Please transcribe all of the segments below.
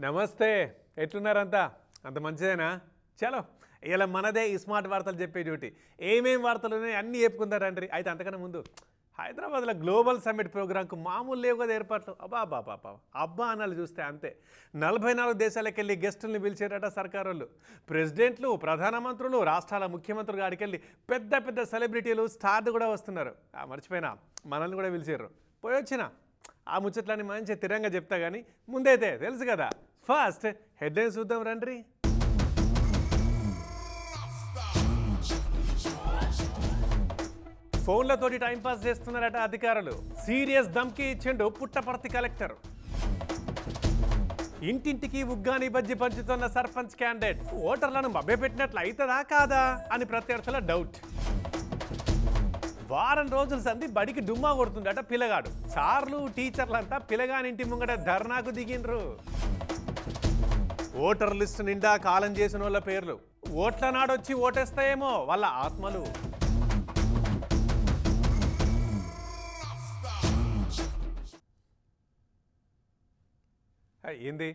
నమస్తే ఎట్లున్నారంతా? అంత మంచిదేనా? చలో ఇలా మనదే ఈ స్మార్ట్ వార్తలు చెప్పే డ్యూటీ. ఏమేం వార్తలు ఉన్నాయి అన్నీ చెప్పుకుందారండ్రి అయితే అంతకన్నా ముందు హైదరాబాద్లో గ్లోబల్ సమ్మిట్ ప్రోగ్రాంకు మామూలు లేవు కదా ఏర్పాట్లు. అబ్బా అబ్బా అబ్బా అబ్బా అబ్బా చూస్తే అంతే. నలభై నాలుగు దేశాలకు వెళ్ళి గెస్టుల్ని పిలిచారట సర్కారు వాళ్ళు ప్రెసిడెంట్లు ప్రధానమంత్రులు రాష్ట్రాల ముఖ్యమంత్రులు ఆడికెళ్ళి పెద్ద పెద్ద సెలబ్రిటీలు స్టార్లు కూడా వస్తున్నారు. ఆ, మర్చిపోయినా మనల్ని కూడా పిలిచారు పోయి వచ్చిన ఆ ముచ్చట్లని మంచి తిరంగా చెప్తా కానీ ముందైతే తెలుసు కదా. ఫస్ట్ హెడ్లైన్స్ చూద్దాం రండి ఫోన్లతోటి టైంపాస్ చేస్తున్నారట అధికారులు. సీరియస్ దమ్కి ఇచ్చిండు పుట్టపర్తి కలెక్టర్. ఇంటింటికి ఉగ్గాని బజ్జి పంచుతున్న సర్పంచ్ క్యాండిడేట్ ఓటర్లను మభ్యపెట్టినట్లు అవుతుందా కాదా అని ప్రత్యర్థుల డౌట్. వారం రోజుల సంది బడికి డుమ్మా కొడుతుండట పిల్లగాడు. సార్లు టీచర్లంతా పిల్లగానింటి ముంగట ధర్నాకు దిగిండ్రు. ఓటర్ లిస్ట్ నిండా కాలం చేసిన వాళ్ళ పేర్లు. ఓట్ల నాడొచ్చి ఓటేస్తాయేమో వాళ్ళ ఆత్మలు. ఏంది?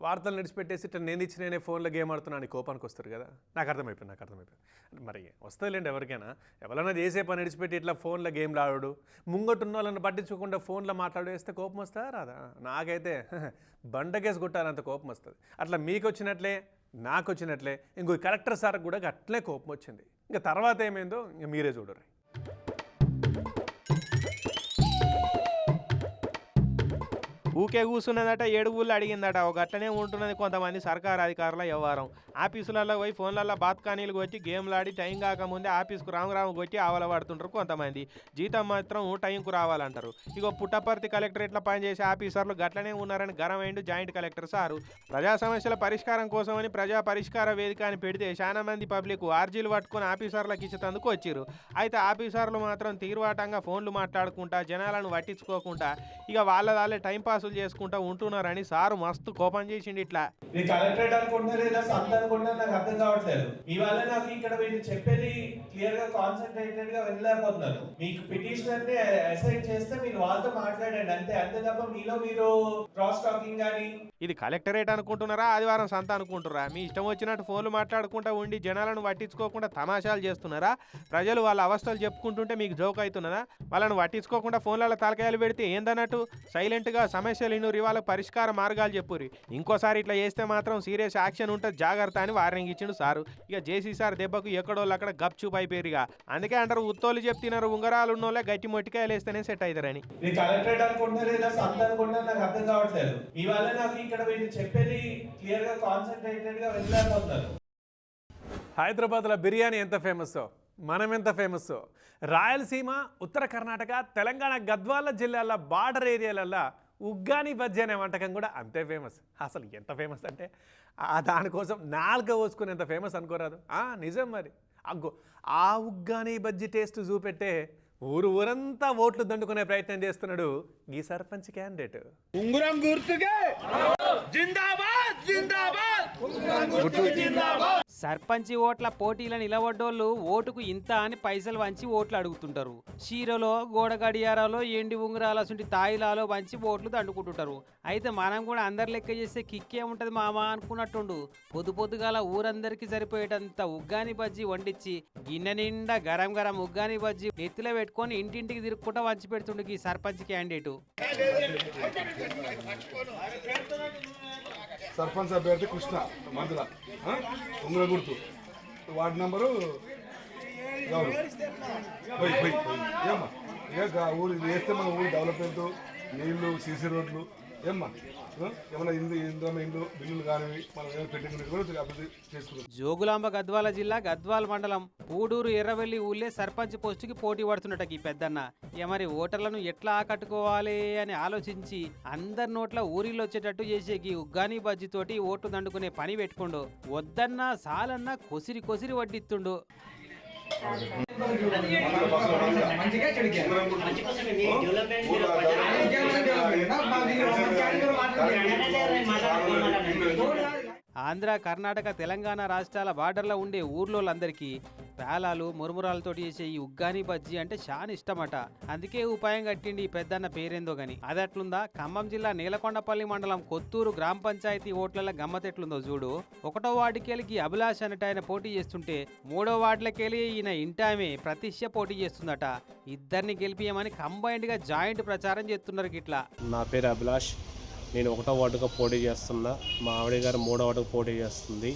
వార్తలు నడిచిపెట్టేసి ఇట్లా నేను ఇచ్చి నేనే ఫోన్లో గేమ్ ఆడుతున్నాను అని కోపానికి వస్తారు కదా? నాకు అర్థమైపోయింది నాకు అర్థమైపోయింది. మరి వస్తుందిలేండి ఎవరికైనా. ఎవరైనా చేసే పని నడిచిపెట్టి ఇట్లా ఫోన్లో గేమ్లు ఆడు. ముంగట్టున్న వాళ్ళని పట్టించుకోకుండా ఫోన్లో మాట్లాడు వేస్తే కోపం వస్తా రాదా? నాకైతే బండకేసి కొట్టాలంత కోపం వస్తుంది. అట్లా మీకు వచ్చినట్లే నాకు వచ్చినట్లే ఇంకో కలెక్టర్ సార్కి కూడా అట్లే కోపం వచ్చింది. ఇంకా తర్వాత ఏమైందో ఇంక మీరే చూడరు. ఊకే కూర్చున్నదట ఏడుగుళ్ళు అడిగిందట. ఒక అట్లనే ఉంటున్నది కొంతమంది సర్కారు అధికారుల వ్యవహారం. ఆఫీసులలో పోయి ఫోన్లలో బాత్కానీలు కొట్టి గేమ్లు ఆడి టైం కాకముందే ఆఫీస్కు రాము రాము కొట్టి ఆవల పడుతుంటారు కొంతమంది. జీతం మాత్రం టైంకు రావాలంటారు. ఇగో పుట్టపర్తి కలెక్టరేట్లో పనిచేసే ఆఫీసర్లు గట్లనే ఉన్నారని గరమైండు జాయింట్ కలెక్టర్ సారు. ప్రజా సమస్యల పరిష్కారం కోసమని ప్రజా పరిష్కార వేదిక అని పెడితే చాలా మంది పబ్లిక్ ఆర్జీలు పట్టుకొని ఆఫీసర్లకు ఇచ్చేందుకు వచ్చారు అయితే ఆఫీసర్లు మాత్రం తీరువాటంగా ఫోన్లు మాట్లాడుకుంటా జనాలను పట్టించుకోకుండా ఇక వాళ్ళ వాళ్ళే టైం పాసులు చేసుకుంటా ఉంటున్నారని సారు మస్తు కోపం చేసిండు ఇట్లా. కలెక్టరేట్ అనుకుంటున్నారు లేదా నాకు అర్థం కావట్లేదు. మీ వల్ల నాకు ఇక్కడ మీరు చెప్పేది క్లియర్గా కాన్సన్ట్రేటెడ్గా వెళ్ళలేకపోతున్నారు. మీకు పిటిషనర్ని అసైన్ చేస్తే మీరు వాళ్ళతో మాట్లాడండి. అంతే అంతే తప్ప మీలో మీరు క్రాస్ టాకింగ్ కానీ ఇది కలెక్టరేట్ అనుకుంటున్నారా? ఆదివారం సంత అనుకుంటున్నారా మీ ఇష్టం వచ్చినట్టు ఫోన్లు మాట్లాడుకుంటా ఉండి జనాలను పట్టించుకోకుండా తమాషాలు చేస్తున్నారా? ప్రజలు వాళ్ళ అవస్థలు చెప్పుకుంటుంటే మీకు జోక్ అవుతున్నదా వాళ్ళని పట్టించుకోకుండా ఫోన్లలో తలకాయలు పెడితే ఏందన్నట్టు? సైలెంట్గా సమస్యలు ఇన్నురి వాళ్ళకి పరిష్కార మార్గాలు చెప్పురి ఇంకోసారి ఇట్లా చేస్తే మాత్రం సీరియస్ యాక్షన్ ఉంటుంది జాగ్రత్త. అని వార్నింగ్ ఇచ్చిండు సారు. ఇక జేసీ సార్ దెబ్బకు ఎక్కడోళ్ళు అక్కడ గప్చూప్ అయిపోయారుగా అందుకే అంటారు ఉత్తోళ్ళు చెప్తున్నారు ఉంగరాలు ఉన్నోళ్ళే గట్టి మొట్టికాయలు వేస్తేనే సెట్ అవుతారని. కలెక్టరేట్ అనుకుంటున్నారు లేదా సంత అనుకుంటున్నారు నాకు అర్థం కావట్లేదు. మీ వల్ల నాకు ఇక్కడ వీళ్ళు చెప్పేది క్లియర్గా కాన్సన్ట్రేటెడ్గా వెళ్ళలేకపోతున్నారు. హైదరాబాద్లో బిర్యానీ ఎంత ఫేమస్ మనం ఎంత ఫేమస్ రాయలసీమ ఉత్తర కర్ణాటక తెలంగాణ గద్వాల జిల్లాల బార్డర్ ఏరియాలల్లో ఉగ్గాని బజ్జీ అనే వంటకం కూడా అంతే ఫేమస్ అసలు ఎంత ఫేమస్ అంటే ఆ దానికోసం నాలుక పోసుకునేంత ఫేమస్ అనుకోరాదు. ఆ, నిజం మరి. అగ్గో ఆ ఉగ్గాని బజ్జీ టేస్ట్ చూపెట్టే ఊరు ఊరంతా ఓట్లు దండుకునే ప్రయత్నం చేస్తున్నాడు ఈ సర్పంచ్ క్యాండిడేట్ ఉంగరం గుర్తుకే. జిందాబాద్ జిందాబాద్. సర్పంచి ఓట్ల పోటీల నిలబడ్డోళ్ళు ఓటుకు ఇంత అని పైసలు వంచి ఓట్లు అడుగుతుంటారు. చీరలో గోడ గడియారాలో ఎండి ఉంగరాల సుంటి తాయిలాలో వంచి ఓట్లు దండుకుంటుంటారు. అయితే మనం కూడా అందరు లెక్క చేస్తే కిక్కే ఉంటుంది మామ అనుకున్నట్టుండు. పొద్దు పొద్దుగాల ఊరందరికీ సరిపోయేటంత ఉగ్గాని బజ్జీ వండించి గిన్నె నిండా గరం గరం ఉగ్గాని బజ్జీ నెత్తిలో పెట్టుకొని ఇంటింటికి తిరుక్కుంటా వంచి పెడుతుండు ఈ సర్పంచ్ క్యాండిడేటు. సర్పంచ్ అభ్యర్థి కృష్ణ మందుల ఉంగర గుర్తు. వార్డు నంబరు ఎవరు? పోయి పోయి పోయి. ఏమ్మా? ఇక ఊరు వేస్తే మన ఊరు డెవలప్మెంట్ నీళ్ళు సీసీ రోడ్లు. ఏమ్మా? ఇందు బిల్లులు మనం ఏమైనా కూడా అభివృద్ధి చేసుకుంటాం జోగులాంబ గద్వాల జిల్లా గద్వాల మండలం పూడూరు ఎర్రవెల్లి ఊళ్ళే సర్పంచ్ పోస్టుకి పోటీ పడుతున్నట ఈ పెద్దన్న. ఇక మరి ఓటర్లను ఎట్లా ఆకట్టుకోవాలి అని ఆలోచించి అందరి నోట్ల ఊరిలో వచ్చేటట్టు చేసే ఈ ఉగ్గాని బజ్జితోటి ఓటు దండుకునే పని పెట్టుకుండు. వద్దన్నా సాలన్నా కొసిరి కొసిరి వడ్డిత్తుండు. ఆంధ్ర కర్ణాటక తెలంగాణ రాష్ట్రాల బార్డర్లో ఉండే ఊర్లోళ్ళందరికీ పేలాలు మురుమురాలతోటి చేసే ఈ ఉగ్గాని బజ్జీ అంటే చాలా ఇష్టమట. అందుకే ఉపాయం కట్టిండి ఈ పెద్దన్న పేరేందో గని. అది అట్లుందా ఖమ్మం జిల్లా నీలకొండపల్లి మండలం కొత్తూరు గ్రామ పంచాయతీ ఓట్లలో గమ్మతెట్లుందో చూడు. ఒకటో వార్డుకెళ్ళి అభిలాష్ అనేట ఆయన పోటీ చేస్తుంటే మూడో వార్డులకెళ్ళి ఈయన ఇంటామే ప్రతిష్య పోటీ చేస్తుందట. ఇద్దరిని గెలిపియమని కంబైన్డ్గా జాయింట్ ప్రచారం చేస్తున్నారు గిట్లా. నా పేరు అభిలాష్. నేను ఒకటో వార్డుగా పోటీ చేస్తున్నా. మా ఆవిడ గారు మూడో వార్డుకు పోటీ చేస్తుంది.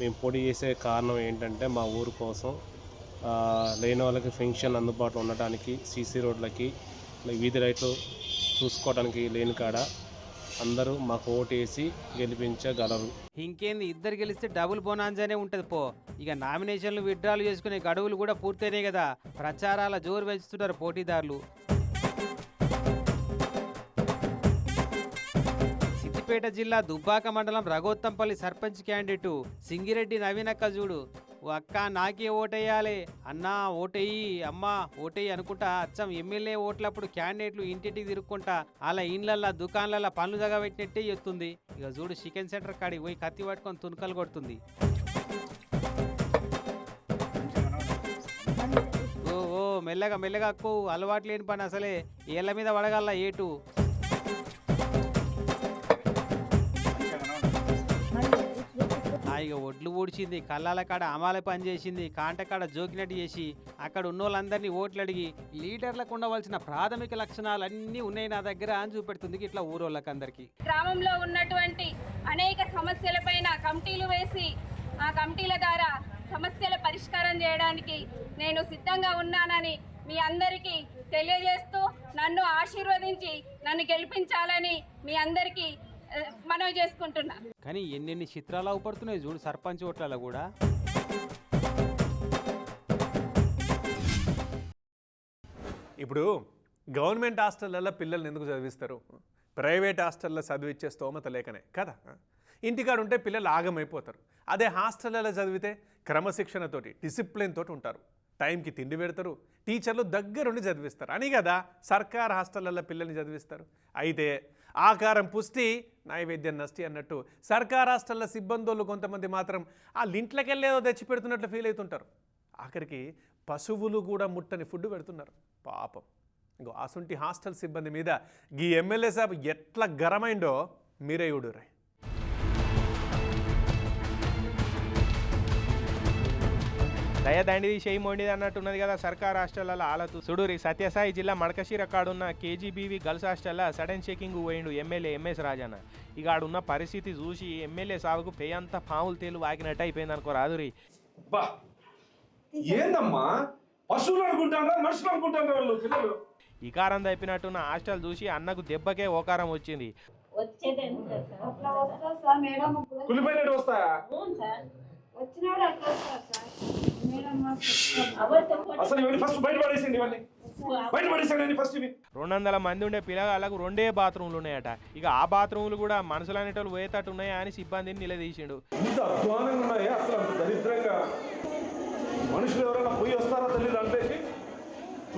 మేము పోటీ చేసే కారణం ఏంటంటే మా ఊరు కోసం లేని వాళ్ళకి ఫంక్షన్ అందుబాటులో ఉండటానికి సీసీ రోడ్లకి వీధి లైట్లు చూసుకోవడానికి లేని కాడ అందరూ మాకు ఓటేసి గెలిపించగలరు. ఇంకేంది ఇద్దరు గెలిస్తే డబుల్ బోనాంజానే ఉంటది పో. ఇక నామినేషన్లు విత్డ్రాలు చేసుకునే గడువులు కూడా పూర్తయినాయి కదా. ప్రచారాల జోరు పెంచుతున్నారు పోటీదారులు. సిద్దిపేట జిల్లా దుబ్బాక మండలం రఘోత్తంపల్లి సర్పంచ్ క్యాండిడేటు సింగిరెడ్డి నవీనక్క చూడు. ఓ అక్క నాకే ఓటేయాలి అన్నా ఓటేయి అమ్మా ఓటేయి అనుకుంటా అచ్చం ఎమ్మెల్యే ఓట్లప్పుడు క్యాండిడేట్లు ఇంటింటికి తిరుక్కుంటా అలా ఇండ్లల్లా దుకాన్లల్లా పనులు పెట్టినట్టే చెప్తుంది ఇక చూడు చికెన్ సెంటర్ కాడికి పోయి కత్తి పట్టుకొని తునకలు కొడుతుంది. ఓ ఓ మెల్లగా మెల్లగా అక్కు అలవాటు లేని పని అసలే. ఏళ్ళ మీద పడగల ఏటు. ఇక ఒడ్లు ఊడ్చింది కళ్ళాల కాడ అమాల పని చేసింది కాంట కాడ జోకినట్టు చేసి అక్కడ ఉన్న వాళ్ళందరినీ ఓట్లు అడిగి లీడర్లకు ఉండవలసిన ప్రాథమిక లక్షణాలన్నీ ఉన్నాయి నా దగ్గర అని చూపెడుతుంది ఇట్లా ఊరోళ్ళకి గ్రామంలో ఉన్నటువంటి అనేక సమస్యలపైన కమిటీలు వేసి ఆ కమిటీల ద్వారా సమస్యల పరిష్కారం చేయడానికి నేను సిద్ధంగా ఉన్నానని మీ అందరికీ తెలియజేస్తూ నన్ను ఆశీర్వదించి నన్ను గెలిపించాలని మీ అందరికీ మనవి చేసుకుంటున్నా. కానీ ఎన్నెన్ని చిత్రాలు అవుపడుతున్నాయి చూడు సర్పంచ్ ఓట్లలో కూడా. ఇప్పుడు గవర్నమెంట్ హాస్టళ్ళల్లో పిల్లల్ని ఎందుకు చదివిస్తారు? ప్రైవేట్ హాస్టల్లో చదివిచ్చే స్తోమత లేకనే కదా? ఇంటికాడ ఉంటే పిల్లలు ఆగమైపోతారు. అదే హాస్టళ్ళలో చదివితే క్రమశిక్షణతోటి డిసిప్లిన్ తోటి ఉంటారు. టైంకి తిండి పెడతారు టీచర్లు దగ్గరుండి చదివిస్తారు. అని కదా సర్కార్ హాస్టళ్ళలో పిల్లల్ని చదివిస్తారు. అయితే ఆకారం పుష్టి నైవేద్యం నష్టి అన్నట్టు సర్కార్ హాస్టళ్ళ సిబ్బందులు కొంతమంది మాత్రం ఆ లింట్లకెళ్ళేదో తెచ్చి పెడుతున్నట్లు ఫీల్ అవుతుంటారు. ఆఖరికి పశువులు కూడా ముట్టని ఫుడ్ పెడుతున్నారు. పాపం. ఇంకో అసుంటి హాస్టల్ సిబ్బంది మీద ఈ ఎమ్మెల్యే సాబ్ ఎట్లా గరమైండో మీరే ఊడురే దయదండిది చేయి మొండిది అన్నట్టున్నది కదా సర్కార్ హాస్టల్లో ఆలతు. సుడూరి సత్యసాయి జిల్లా మడకశీర కాడున్న కేజీబీవీ గర్ల్స్ హాస్టల్లో సడన్ చెకింగ్ పోయిండు ఎమ్మెల్యే ఎంఎస్ రాజన్న. ఇక ఆడున్న పరిస్థితి చూసి ఎమ్మెల్యే సాగుకు పేయంతా పాములు తేలు వాకినట్టు అయిపోయింది అనుకో రాదురి ఏందమ్మా? పశువులు అనుకుంటారా మనుషులు అనుకుంటారా వాళ్ళు పిల్లలు? ఇకారం తప్పినట్టున్న హాస్టల్ చూసి అన్నకు దెబ్బకే ఓకారం వచ్చింది. వచ్చేది ఎంత సార్ అట్లా వస్తా అసలు ఇవన్నీ ఫస్ట్ బయట పడేసిండి ఇవన్నీ. బయట పడేసాడు ఫస్ట్ ఇవి. రెండు వందల మంది ఉండే పిల్లగాళ్ళకు రెండే బాత్రూమ్లు ఉన్నాయట. ఇక ఆ బాత్రూమ్లు కూడా మనుషులు అనేటోళ్ళు పోయేటట్టు ఉన్నాయా అని సిబ్బందిని నిలదీసిండు. ఇంత అధ్వానంగా ఉన్నాయి? అసలు దరిద్రంగా. మనుషులు ఎవరైనా పోయి వస్తారా తల్లి దాంట్లోకి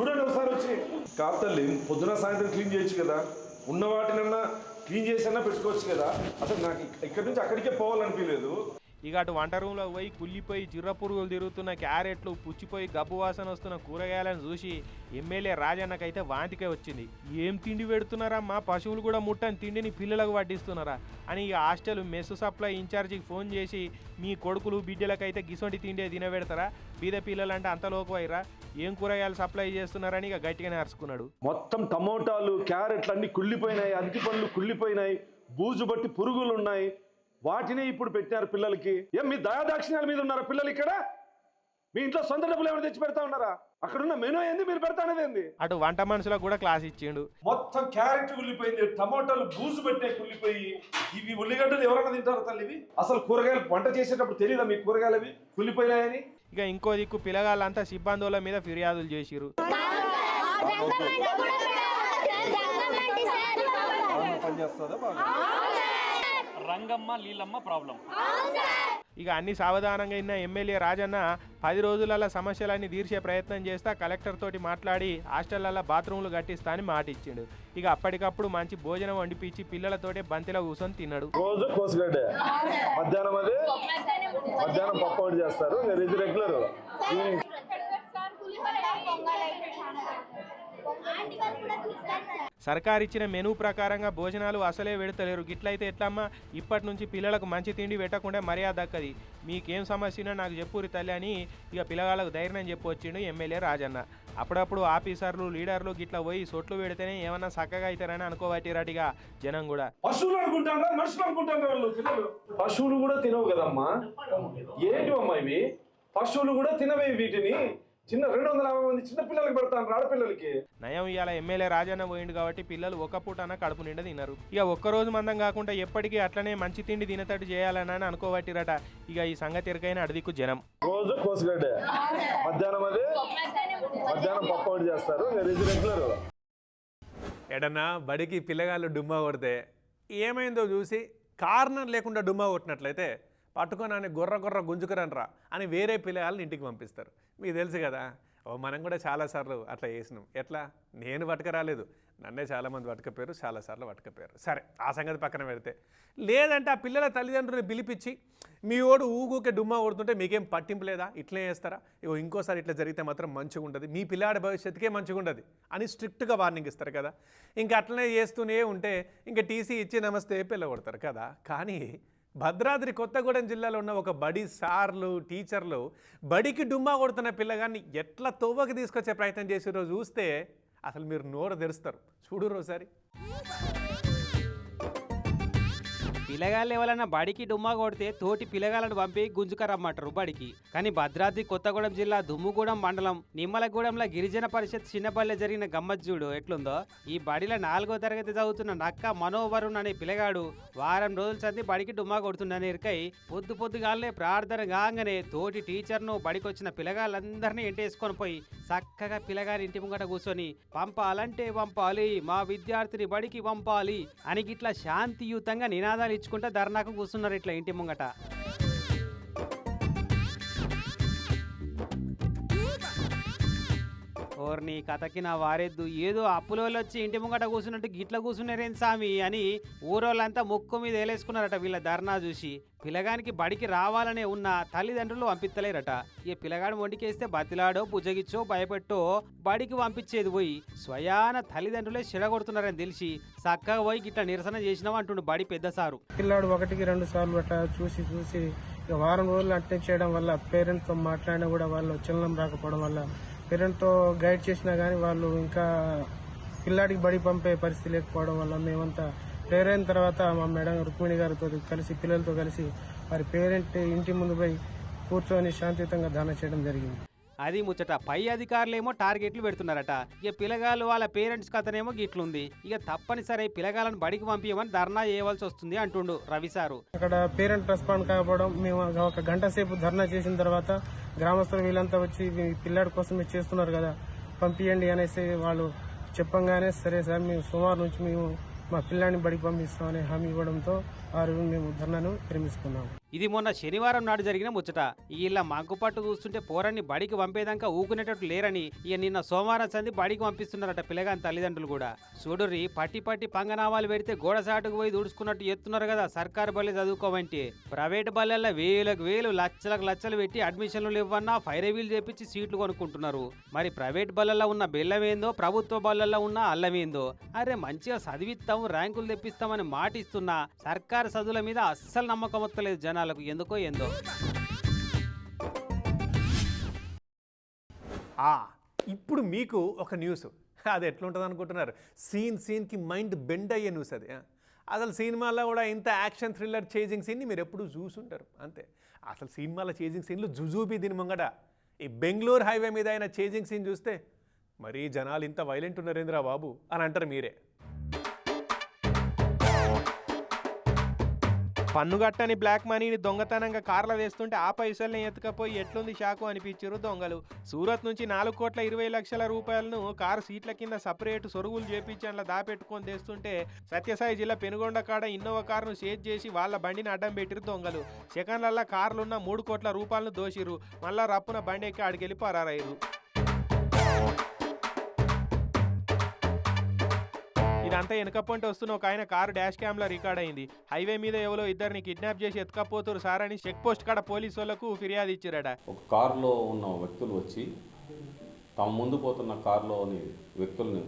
చూడండి ఒకసారి వచ్చి. కాదు తల్లి పొద్దున సాయంత్రం క్లీన్ చేయొచ్చు కదా. ఉన్న వాటినన్నా క్లీన్ చేసన్నా పెట్టుకోవచ్చు కదా. అసలు నాకు ఇక్- ఇక్కడి నుంచి అక్కడికే పోవాలనిపించలేదు. ఇక అటు వంట రూమ్లో పోయి కుళ్ళిపోయి జిర్ర పురుగులు తిరుగుతున్న క్యారెట్లు పుచ్చిపోయి గబ్బు వాసన వస్తున్న కూరగాయలను చూసి ఎమ్మెల్యే రాజన్నకైతే వాంతికే వచ్చింది. ఏం తిండి పెడుతున్నారమ్మా? పశువులు కూడా ముట్టని తిండిని పిల్లలకు వడ్డిస్తున్నారా? అని ఈ హాస్టల్ మెస్ సప్లై ఇన్ఛార్జికి ఫోన్ చేసి మీ కొడుకులు బిడ్డలకైతే గిసొంటి తిండే తినబెడతారా? బీద పిల్లలంటే అంత లోకువైరా ఏం కూరగాయలు సప్లై చేస్తున్నారని ఇక గట్టిగానే అరుచుకున్నాడు. మొత్తం టమోటాలు క్యారెట్లు అన్ని కుళ్ళిపోయినాయి అరటి పండ్లు కుళ్ళిపోయినాయి బూజు బట్టి పురుగులు ఉన్నాయి వాటినే ఇప్పుడు పెట్టారు పిల్లలకి. ఏం మీ దయాదాక్షిణ్యాల మీద ఉన్నారా పిల్లలు ఇక్కడ? మీ ఇంట్లో సొంత డబ్బులు ఏమైనా తెచ్చి పెడతా ఉన్నారా? అక్కడ ఉన్న మెనూ ఏంది? మీరు పెడతానేది ఏంది? అటు వంట మనుషులకు కూడా క్లాస్ ఇచ్చిండు. మొత్తం క్యారెట్ కుళ్ళిపోయింది టమాటాలు బూజు పెట్టే కుళ్ళిపోయి ఇవి ఉల్లిగడ్డలు ఎవరైనా తింటారు తల్లి ఇవి? అసలు కూరగాయలు వంట చేసేటప్పుడు తెలియదా మీ కూరగాయలు అవి? కుళ్ళిపోయినాయని? ఇక ఇంకో దిక్కు పిల్లగాళ్ళంతా సిబ్బందుల మీద ఫిర్యాదులు చేసిరు పనిచేస్తుందా బాగా రంగమ్మ లీలమ్మ ప్రాబ్లం ఇక అన్ని సావధానంగా ఇన్న ఎమ్మెల్యే రాజన్న పది రోజులలో సమస్యలన్నీ తీర్చే ప్రయత్నం చేస్తా కలెక్టర్ తోటి మాట్లాడి హాస్టళ్ళలో బాత్రూమ్లు కట్టిస్తా అని మాట ఇచ్చిండు ఇక అప్పటికప్పుడు మంచి భోజనం వండిపించి పిల్లలతోటి బంతిలో కూర్చొని తిన్నాడు రోజు కోసుగడ్డ మధ్యాహ్నం అది మధ్యాహ్నం పప్పు ఒకటి చేస్తారు ఇంకా ఇది రెగ్యులర్ ఈవినింగ్ సర్కార్ ఇచ్చిన మెనూ ప్రకారంగా భోజనాలు అసలే పెడతలేరు. గిట్లయితే ఎట్లమ్మా? ఇప్పటి నుంచి పిల్లలకు మంచి తిండి పెట్టకుండా మర్యాద దక్కది. మీకేం సమస్యనో నాకు చెప్పురి తల్లి అని ఇక పిల్లగాళ్ళకు ధైర్యం చెప్పొచ్చిండు ఎమ్మెల్యే రాజన్న. అప్పుడప్పుడు ఆఫీసర్లు లీడర్లు గిట్ల పోయి సొట్లు పెడితేనే ఏమన్నా చక్కగా అవుతారని అనుకోబట్టిరాటిగా జనం కూడా. పశువులు అనుకుంటారా మనుషులు అనుకుంటారా పశువులు కూడా తినవు కదమ్మా? ఏంటి అమ్మా ఇవి? పశువులు కూడా తినవే వీటిని. చిన్న రెండు వందల యాభై మంది చిన్న పిల్లలకి పెడతాను ఆడపిల్లలకి. నయం ఇవాళ ఎమ్మెల్యే రాజన్న పోయిండు కాబట్టి పిల్లలు ఒక పూటన కడుపు నిండా తినరు ఇక ఒక్క రోజు మందం కాకుండా ఎప్పటికీ అట్లనే మంచి తిండి తినతట్టు చేయాలని అనుకోబట్టిరట. ఇక ఈ సంగతి ఎరకైన అడిదిక్కు జనం. రోజు కోసుగడ్డ. మధ్యాహ్నం అదే. మధ్యాహ్నం పప్పు ఒకటి చేస్తారు రెగ్యులర్. ఎడన్నా బడికి పిల్లగాళ్ళు డుమ్మా కొడితే ఏమైందో చూసి కారణం లేకుండా డుమ్మా కొట్టినట్లయితే పట్టుకొని అని గుర్ర గొర్ర గుంజుకురనరా అని వేరే పిల్లగాళ్ళని ఇంటికి పంపిస్తారు. మీకు తెలుసు కదా ఓ మనం కూడా చాలాసార్లు అట్లా చేసినాం. ఎట్లా? నేను పట్టుకరాలేదు. నన్నే చాలామంది పట్టుకపోయారు చాలాసార్లు పట్టుకపోయారు. సరే ఆ సంగతి పక్కన పెడితే. లేదంటే ఆ పిల్లల తల్లిదండ్రులు పిలిపించి మీ ఓడు ఊగూకే డుమ్మా కొడుతుంటే మీకేం పట్టింపు లేదా? ఇట్లే చేస్తారా? ఇగో ఇంకోసారి ఇట్లా జరిగితే మాత్రం మంచిగా ఉంటుంది మీ పిల్లాడి భవిష్యత్తుకే మంచిగా ఉండదు అని స్ట్రిక్ట్గా వార్నింగ్ ఇస్తారు కదా. ఇంకా అట్లనే చేస్తూనే ఉంటే ఇంకా టీసీ ఇచ్చి నమస్తే పిల్ల కొడతారు కదా. కానీ భద్రాద్రి కొత్తగూడెం జిల్లాలో ఉన్న ఒక బడి సార్లు టీచర్లు బడికి డుమ్మా కొడుతున్న పిల్లగాన్ని ఎట్లా తవ్వకి తీసుకొచ్చే ప్రయత్నం చేసిరో చూస్తే అసలు మీరు నోరు తెరుస్తారు. చూడు ఒకసారి. పిల్లగాళ్ళు ఎవరైనా బడికి డుమ్మా కొడితే తోటి పిల్లగాళ్ళను పంపి గుంజుకరమ్మంటారు బడికి. కానీ భద్రాద్రి కొత్తగూడెం జిల్లా దుమ్ముగూడెం మండలం నిమ్మలగూడెంలో గిరిజన పరిషత్ చిన్నపల్లె జరిగిన గమ్మజ్జుడు ఎట్లుందో. ఈ బడిలో నాలుగో తరగతి చదువుతున్న నక్క మనోవరుణ్ అనే పిల్లగాడు వారం రోజులు చదివి బడికి డుమ్మా కొడుతుండని ఇరకై పొద్దు పొద్దుగాలే ప్రార్థన కాగానే తోటి టీచర్ను బడికొచ్చిన పిల్లగాళ్ళందరినీ ఎంటేసుకొని పోయి చక్కగా పిల్లగారి ఇంటి ముంగట కూర్చొని పంపాలంటే పంపాలి మా విద్యార్థిని బడికి పంపాలి అని గిట్లా శాంతియుతంగా నినాదాలు ఇచ్చుకుంటే ధర్నాకు కూర్చున్నారు ఇట్లా ఇంటి ముంగట. ఓర్ని కథకి నా వారెద్దు. ఏదో అప్పుల వాళ్ళు వచ్చి ఇంటి ముంగట కూర్చున్నట్టు గిట్ల కూర్చున్నారేం సామి అని ఊరోళ్ళంతా ముక్కు మీద వేలేసుకున్నారట వీళ్ళ ధర్నా చూసి. పిల్లగానికి బడికి రావాలనే ఉన్న తల్లిదండ్రులు పంపిత్తలేరట. ఈ పిల్లగాడు వండికేస్తే బతిలాడో పుజగిచ్చో భయపెట్టో బడికి పంపించేది పోయి స్వయాన తల్లిదండ్రులే చెడగొడుతున్నారని తెలిసి చక్కగా పోయి గిట్లా నిరసన చేసినావు అంటుండు బడి పెద్ద సారు. పిల్లాడు ఒకటికి రెండు సార్లు అట్లా చూసి చూసి ఇక వారం రోజులు అటెండ్ చేయడం వల్ల పేరెంట్స్తో మాట్లాడినా కూడా వాళ్ళు చలనం రాకపోవడం వల్ల పేరెంట్తో గైడ్ చేసినా కానీ వాళ్ళు ఇంకా పిల్లాడికి బడి పంపే పరిస్థితి లేకపోవడం వల్ల మేమంతా ప్రేర్ అయిన తర్వాత మా మేడం రుక్మిణి గారితో కలిసి పిల్లలతో కలిసి వారి పేరెంట్ ఇంటి ముందు పోయి కూర్చొని శాంతియుతంగా దాన చేయడం జరిగింది. అది ముచ్చట పై అధికారులేమో టార్గెట్లు పెడుతున్నారట. ఇక పిల్లగాళ్ళు వాళ్ళ పేరెంట్స్ కథనేమో గిట్లుంది. ఇక తప్పనిసరి పిల్లగాళ్ళని బడికి పంపించమని ధర్నా చేయవలసి వస్తుంది అంటుండు రవి సారు. అక్కడ పేరెంట్ రెస్పాండ్ కాకపోవడం మేము ఒక గంట సేపు ధర్నా చేసిన తర్వాత గ్రామస్తులు వీళ్ళంతా వచ్చి మీ పిల్లాడి కోసం మీరు చేస్తున్నారు కదా పంపియండి అనేసి వాళ్ళు చెప్పంగానే సరే సార్ మేము సోమవారం నుంచి మేము మా పిల్లాడిని బడికి పంపిస్తామని హామీ ఇవ్వడంతో మేము ధర్నాను విరమిస్తున్నాము ఇది మొన్న శనివారం నాడు జరిగిన ముచ్చట. వీళ్ళ మగ్గుపట్టు చూస్తుంటే పోరాన్ని బడికి పంపేదాకా ఊకునేటట్టు లేరని ఇక నిన్న సోమవారం సంది బడికి పంపిస్తున్నారట పిల్లగాని తల్లిదండ్రులు కూడా. చూడుర్రి పట్టి పట్టి పంగనామాలు పెడితే గోడసాటుకు పోయి దూడుచుకున్నట్టు ఎత్తున్నారు కదా సర్కారు బల్లె చదువుకోమంటే. ప్రైవేట్ బల్లెల్లో వేలకు వేలు లక్షలకు లక్షలు పెట్టి అడ్మిషన్లు ఇవ్వన్నా ఫైర్ వీలు చేపించి సీట్లు కొనుక్కుంటున్నారు. మరి ప్రైవేట్ బల్లల్లో ఉన్న బెల్లమేందో ప్రభుత్వ బల్లల్లో ఉన్న అల్లమేందో? అరే మంచిగా చదివిస్తాం ర్యాంకులు తెప్పిస్తామని మాటిస్తున్నా సర్కారు చదువుల మీద అస్సలు నమ్మకం వస్తలేదు జనాలకు. ఎందుకో ఏందో. ఆ, ఇప్పుడు మీకు ఒక న్యూస్ అది ఎట్లుంటుంది అనుకుంటున్నారు సీన్ సీన్కి మైండ్ బెండ్ అయ్యే న్యూస్ అది. అసలు సినిమాలో కూడా ఇంత యాక్షన్ థ్రిల్లర్ చేజింగ్ సీన్ని మీరు ఎప్పుడు చూసుంటారు. అంతే. అసలు సినిమాల చేజింగ్ సీన్లు జుజూబీ దీని ముంగట. ఈ బెంగళూరు హైవే మీద అయిన చేజింగ్ సీన్ చూస్తే మరీ జనాలు ఇంత వైలెంట్ ఉన్నారేంద్రా బాబు? అని అంటారు మీరే. పన్నుగట్టని బ్లాక్ మనీని దొంగతనంగా కార్ల వేస్తుంటే ఆ పైసల్ని ఎత్తుకపోయి ఎట్లుంది షాకు అనిపించారు దొంగలు. సూరత్ నుంచి నాలుగు కోట్ల ఇరవై లక్షల రూపాయలను కారు సీట్ల కింద సపరేట్ సొరుగులు చేపించి దాపెట్టుకొని తెస్తుంటే సత్యసాయి జిల్లా పెనుగొండ కాడ ఇన్నోవా కారును సేజ్ చేసి వాళ్ళ బండిని అడ్డం పెట్టిరు దొంగలు. సెకండ్లల్లా కార్లున్న మూడు కోట్ల రూపాయలను దోషిరు మళ్ళా రప్పున బండి ఎక్కి అడిగెళ్ళి పరారయ్యారు ఇదంతా వెనకప్పంటే వస్తున్న ఒక ఆయన కారు డాష్ క్యామ్లో రికార్డ్ అయింది. హైవే మీద ఎవరో ఇద్దరిని కిడ్నాప్ చేసి ఎత్తుకపోతున్నారు సార్ అని చెక్ పోస్ట్ కాడ పోలీసు వాళ్ళకు ఫిర్యాదు ఇచ్చారట. ఒక కారులో ఉన్న వ్యక్తులు వచ్చి తమ ముందు పోతున్న కారులోని వ్యక్తుల్ని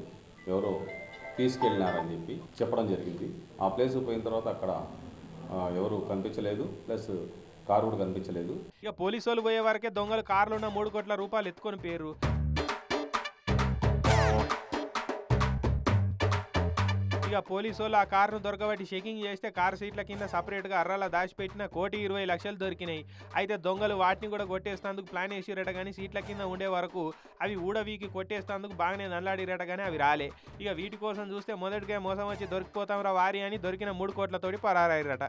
ఎవరో తీసుకెళ్ళినారని చెప్పి చెప్పడం జరిగింది. ఆ ప్లేస్ పోయిన తర్వాత అక్కడ ఎవరు కనిపించలేదు. ప్లస్ కారు కూడా కనిపించలేదు. ఇక పోలీసు వాళ్ళు పోయే వరకే దొంగలు కారులో ఉన్న మూడు కోట్ల రూపాయలు ఎత్తుకొని పేరు ఇక పోలీసు వాళ్ళు ఆ కారును దొరకబట్టి చెకింగ్ చేస్తే కారు సీట్ల కింద సపరేట్గా అర్రాల దాచిపెట్టిన కోటి ఇరవై లక్షలు దొరికినాయి. అయితే దొంగలు వాటిని కూడా కొట్టేస్తేందుకు ప్లాన్ వేసిరట కానీ సీట్ల కింద ఉండే వరకు అవి ఊడవీకి కొట్టేస్తేందుకు బాగానే నల్లాడిరట కానీ అవి రాలే. ఇక వీటి కోసం చూస్తే మొదటిగా మోసం వచ్చి దొరికిపోతాం రా వారి అని దొరికిన మూడు కోట్లతోటి పరారైరట.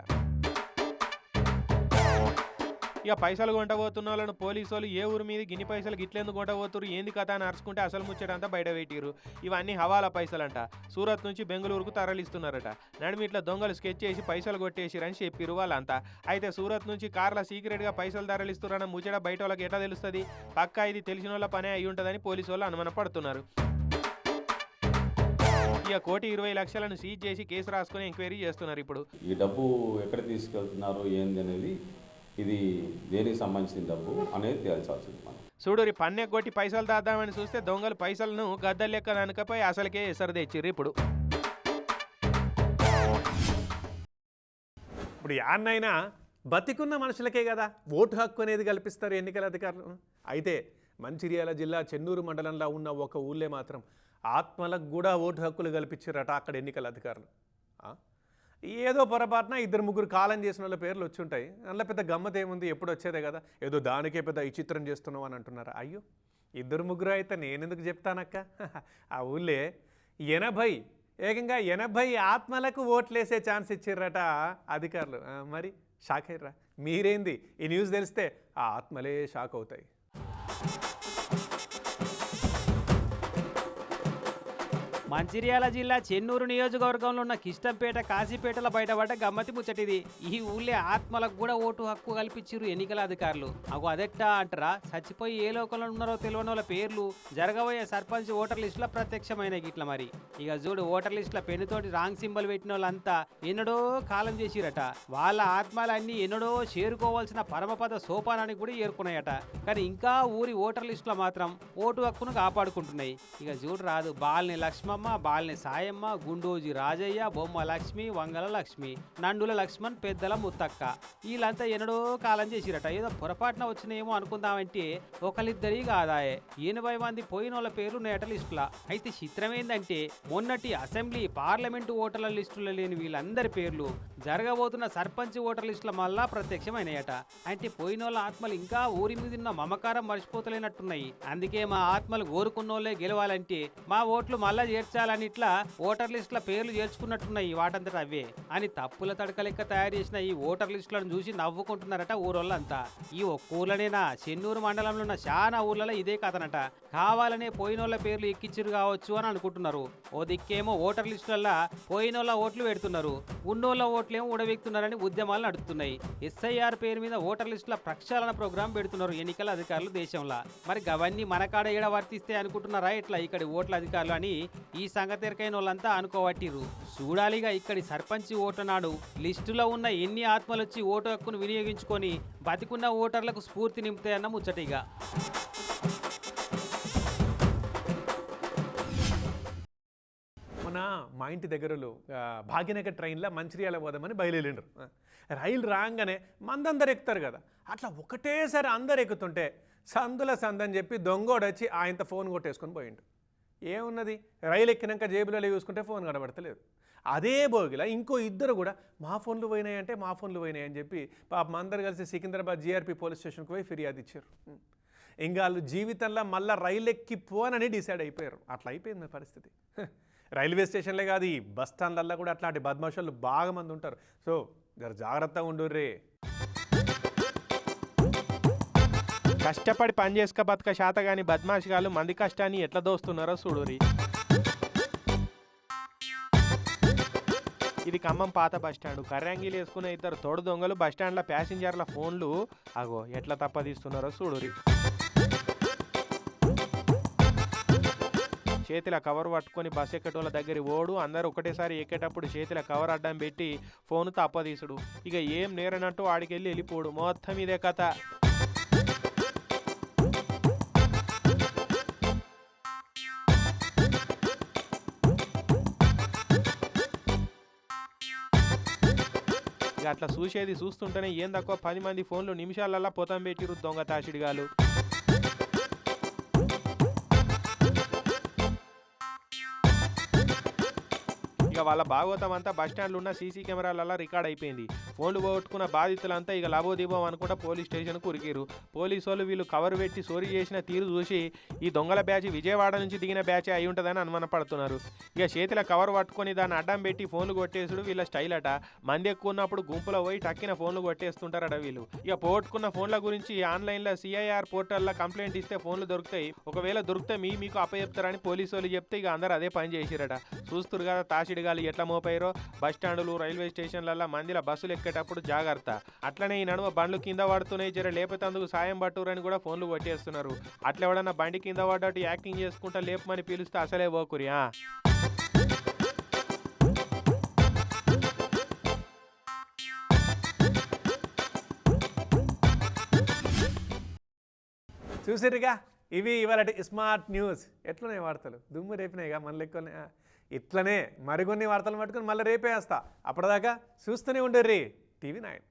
ఇక పైసలు కొంటబోతున్న వాళ్ళను పోలీసు వాళ్ళు ఏ ఊరి మీద గిన్ని పైసలు గిట్లెందుకు కొంటబోతురు ఏంది కథ అని అరుచుకుంటే అసలు ముచ్చటంతా బయట పెట్టిరు ఇవన్నీ హవాలా పైసలంట. సూరత్ నుంచి బెంగళూరుకు తరలిస్తున్నారట. నడిమి ఇట్లా దొంగలు స్కెచ్ చేసి పైసలు కొట్టేసిరని చెప్పిరు వాళ్ళంతా. అయితే సూరత్ నుంచి కార్ల సీక్రెట్గా పైసలు తరలిస్తున్నారన్న ముచ్చట బయట వాళ్ళకి ఎట్లా తెలుస్తుంది? పక్కా ఇది తెలిసిన వాళ్ళ పనే అయి ఉంటుందని పోలీసు వాళ్ళు అనుమాన పడుతున్నారు ఇక కోటి ఇరవై లక్షలను సీజ్ చేసి కేసు రాసుకుని ఎంక్వైరీ చేస్తున్నారు ఇప్పుడు. ఈ డబ్బు ఎక్కడ తీసుకెళ్తున్నారు ఏంది అనేది ఇది దేనికి సంబంధించిన డబ్బు అనేది తేల్చాల్సింది మనం. చూడురి పన్నె కొట్టి పైసలు దాద్దామని చూస్తే దొంగలు పైసలను గద్దలు లెక్క వెనకపోయి అసలుకే ఎసరు తెచ్చిర్రు ఇప్పుడు. ఇప్పుడు యాన్నైనా బతికున్న మనుషులకే కదా ఓటు హక్కు అనేది కల్పిస్తారు ఎన్నికల అధికారులు. అయితే మంచిర్యాల జిల్లా చెన్నూరు మండలంలో ఉన్న ఒక ఊళ్ళే మాత్రం ఆత్మలకు కూడా ఓటు హక్కులు కల్పించారట అక్కడ ఎన్నికల అధికారులు. ఆ? ఏదో పొరపాటున ఇద్దరు ముగ్గురు కాలం చేసిన వాళ్ళ పేర్లు వచ్చి ఉంటాయి. అందులో పెద్ద గమ్మత ఏముంది? ఎప్పుడు వచ్చేదే కదా. ఏదో దానికే పెద్ద ఈ చిత్రం చేస్తున్నావు అని అంటున్నారు? అయ్యో ఇద్దరు ముగ్గురు అయితే నేనెందుకు చెప్తానక్క? ఆ ఊళ్ళే ఎనభై ఏకంగా ఎనభై ఆత్మలకు ఓట్లేసే ఛాన్స్ ఇచ్చిర్రట అధికారులు. మరి షాక్ అయ్యరా? మీరేంది? ఈ న్యూస్ తెలిస్తే ఆ ఆత్మలే షాక్ అవుతాయి. మంచిర్యాల జిల్లా చెన్నూరు నియోజకవర్గంలో ఉన్న కిష్టంపేట కాశీపేటల బయటపడ్డ గమ్మతి ముచ్చటిది. ఈ ఊళ్ళే ఆత్మలకు కూడా ఓటు హక్కు కల్పించారు ఎన్నికల అధికారులు. అగు అదెట్టా అంటారా? చచ్చిపోయి ఏ లోకంలో ఉన్నారో తెలియని వాళ్ళ పేర్లు. జరగబోయే సర్పంచ్ ఓటర్ లిస్టులో ప్రత్యక్షమైన గిట్ల మరి. ఇక చూడు ఓటర్ లిస్టుల పెన్నుతోటి రాంగ్ సింబల్ పెట్టిన వాళ్ళంతా ఎన్నడో కాలం చేసిరట. వాళ్ళ ఆత్మలన్నీ ఎన్నడో చేరుకోవాల్సిన పరమపద సోపానానికి కూడా ఏరుకున్నాయట కానీ ఇంకా ఊరి ఓటర్ లిస్టులో మాత్రం ఓటు హక్కును కాపాడుకుంటున్నాయి. ఇక చూడు రాదు బాల్ని లక్ష్మమ్మ బాలిని సాయమ్మ గుండోజి రాజయ్య బొమ్మ లక్ష్మి వంగల లక్ష్మి నండుల లక్ష్మణ్ పెద్దల ముత్తక్క. వీళ్ళంతా ఎన్నడో కాలం చేసిరట. ఏదో పొరపాటున వచ్చినాయేమో అనుకుందామంటే ఒకరిద్దరి కాదాయే. ఎనభై మంది పోయిన వాళ్ళ పేర్లు నేట లిస్టుల. అయితే చిత్రం ఏంటంటే మొన్నటి అసెంబ్లీ పార్లమెంటు ఓటర్ల లిస్టులో లేని వీళ్ళందరి పేర్లు జరగబోతున్న సర్పంచ్ ఓటర్ లిస్టుల మళ్ళా ప్రత్యక్షమైనాయట. అంటే పోయిన వాళ్ళ ఆత్మలు ఇంకా ఊరి మీద ఉన్న మమకారం మర్చిపోతలేనట్టున్నాయి. అందుకే మా ఆత్మలు కోరుకున్నోళ్ళే గెలవాలంటే మా ఓట్లు మళ్ళా చేర్చాలని ఇట్లా ఓటర్ లిస్టుల పేర్లు చేర్చుకున్నట్టున్నాయి వాటంతట అవే. అని తప్పుల తడక లెక్క తయారు చేసిన ఈ ఓటర్ లిస్టులను చూసి నవ్వుకుంటున్నారట ఊరోళ్ళంతా. ఈ ఒక్క ఊర్లోనేనా? చెన్నూరు మండలంలో ఉన్న చాలా ఊర్లలో ఇదే కథనట. కావాలనే పోయినోళ్ళ పేర్లు ఎక్కిచ్చిరు కావచ్చు అని అనుకుంటున్నారు. ఓ దిక్కేమో ఓటర్ లిస్టులల్లో పోయినోళ్ళ ఓట్లు పెడుతున్నారు. ఉన్నోళ్ళ ఓట్లేమో ఊడవెక్కుతున్నారని ఉద్యమాలు నడుస్తున్నాయి ఎస్ఐఆర్ పేరు మీద ఓటర్ లిస్టుల ప్రక్షాళన ప్రోగ్రాం పెడుతున్నారు ఎన్నికల అధికారులు దేశంలో. మరి గవన్నీ మన కాడ ఏడ వర్తిస్తే అనుకుంటున్నారా? ఇట్లా ఇక్కడి ఓట్ల అధికారులు అని ఈ సంగతి ఎరకైన వాళ్ళంతా అనుకోవట్టిరు చూడాలిగా ఇక్కడి సర్పంచి ఓటు నాడు లిస్టులో ఉన్న ఎన్ని ఆత్మలు వచ్చి ఓటు హక్కును వినియోగించుకొని బతికున్న ఓటర్లకు స్ఫూర్తి నింపుతాయన్న ముచ్చటిగా. మన మా ఇంటి దగ్గరలో భాగ్యనగర్ ట్రైన్లో మంచిర్యాల పోదామని బయలుదేరిండ్రు రైలు రాగానే మందందరు ఎక్కుతారు కదా. అట్లా ఒకటేసారి అందరు ఎక్కుతుంటే సందుల సందని చెప్పి దొంగోడొచ్చి ఆయనతో ఫోన్ కొట్టేసుకొని పోయిండు. ఏమున్నది? రైలు ఎక్కినాక జేబులలో చూసుకుంటే ఫోన్ కనబడతలేదు అదే బోగిలా ఇంకో ఇద్దరు కూడా మా ఫోన్లు పోయినాయంటే మా ఫోన్లు పోయినాయి అని చెప్పి పాపం అందరు కలిసి సికింద్రాబాద్ జీఆర్పీ పోలీస్ స్టేషన్కి పోయి ఫిర్యాదు ఇచ్చారు ఇంకా వాళ్ళు జీవితంలో మళ్ళీ రైలు ఎక్కిపోనని డిసైడ్ అయిపోయారు. అట్లా అయిపోయింది పరిస్థితి. రైల్వే స్టేషన్లే కాదు ఈ బస్ స్టాండ్లల్లో కూడా అట్లాంటి బద్మాషాలు బాగా మంది ఉంటారు. సో జర జాగ్రత్తగా ఉండు కష్టపడి పని చేసుక బతక శాతగాని బద్మాషిగాలు మంది కష్టాన్ని ఎట్లా దోస్తున్నారో చూడురి ఇది ఖమ్మం పాత బస్ స్టాండ్. కర్రంగీలు వేసుకున్న ఇద్దరు తోడు దొంగలు బస్ స్టాండ్ల ప్యాసింజర్ల ఫోన్లు అగో ఎట్లా తప్పదీస్తున్నారో చూడురి చేతిలో కవర్ పట్టుకొని బస్ ఎక్కటోళ్ళ దగ్గర ఓడు అందరు ఒకటేసారి ఎక్కేటప్పుడు చేతిలో కవర్ అడ్డం పెట్టి ఫోన్ తప్పదీసుడు. ఇక ఏం నేరనట్టు ఆడికెళ్ళి వెళ్ళిపోడు. మొత్తం ఇదే కథ. అట్లా చూసేది చూస్తుంటేనే ఏం తక్కువ పది మంది ఫోన్లు నిమిషాలల్లా పోతాం పెట్టిరు దొంగ తాసిడిగాలు. ఇక వాళ్ళ భాగవతం అంతా బస్ ఉన్న సీసీ కెమెరాలలో రికార్డ్ అయిపోయింది. ఫోన్లు పోగొట్టుకున్న బాధితులంతా ఇక లాభోదీపం అనుకుంటా పోలీస్ స్టేషన్కు ఉరికిరు పోలీసు వాళ్ళు వీళ్ళు కవర్ పెట్టి సోరీ చేసిన తీరు చూసి ఈ దొంగల బ్యాచ్ విజయవాడ నుంచి దిగిన బ్యాచ్ అయి ఉంటుందని అనుమానపడుతున్నారు. ఇక చేతిలో కవర్ పట్టుకొని దాన్ని అడ్డం పెట్టి ఫోన్లు కొట్టేసుడు వీళ్ళ స్టైల్ అట మంది ఎక్కువ ఉన్నప్పుడు గుంపులో పోయి టక్కిన ఫోన్లు కొట్టేస్తుంటారట వీళ్ళు. ఇక పోగొట్టుకున్న ఫోన్ల గురించి ఆన్లైన్లో సిఐఆర్ పోర్టల్లో కంప్లైంట్ ఇస్తే ఫోన్లు దొరుకుతాయి. ఒకవేళ దొరికితే మీ మీకు అప్పచెప్తారని పోలీసు వాళ్ళు చెప్తే ఇక అందరూ అదే పని చేసిరట చూస్తురు కదా తాసిడిగాలు ఎట్లా మోపారో బస్టాండ్లు రైల్వే స్టేషన్లలో మందిలో బస్సులు ఎక్కేటప్పుడు జాగ్రత్త అట్లనే ఈ నడుమ బండ్లు కింద పడుతున్నాయి జర లేపేతందుకు సాయం పట్టురని కూడా ఫోన్లు కొట్టేస్తున్నారు. అట్లా ఎవడన్నా బండి కింద పడ్డట్టు యాక్టింగ్ చేసుకుంటా లేపమని పిలిస్తే అసలే పోకురియా చూసిరుగా ఇవి ఇవాళ స్మార్ట్ న్యూస్. ఎట్లున్నాయి వార్తలు? దుమ్ము రేపినాయిగా మన లెక్కనే ఇట్లనే మరికొన్ని వార్తలు పట్టుకొని మళ్ళీ రేపే వేస్తా. అప్పటిదాకా చూస్తూనే ఉండర్రి టీవీ నైన్.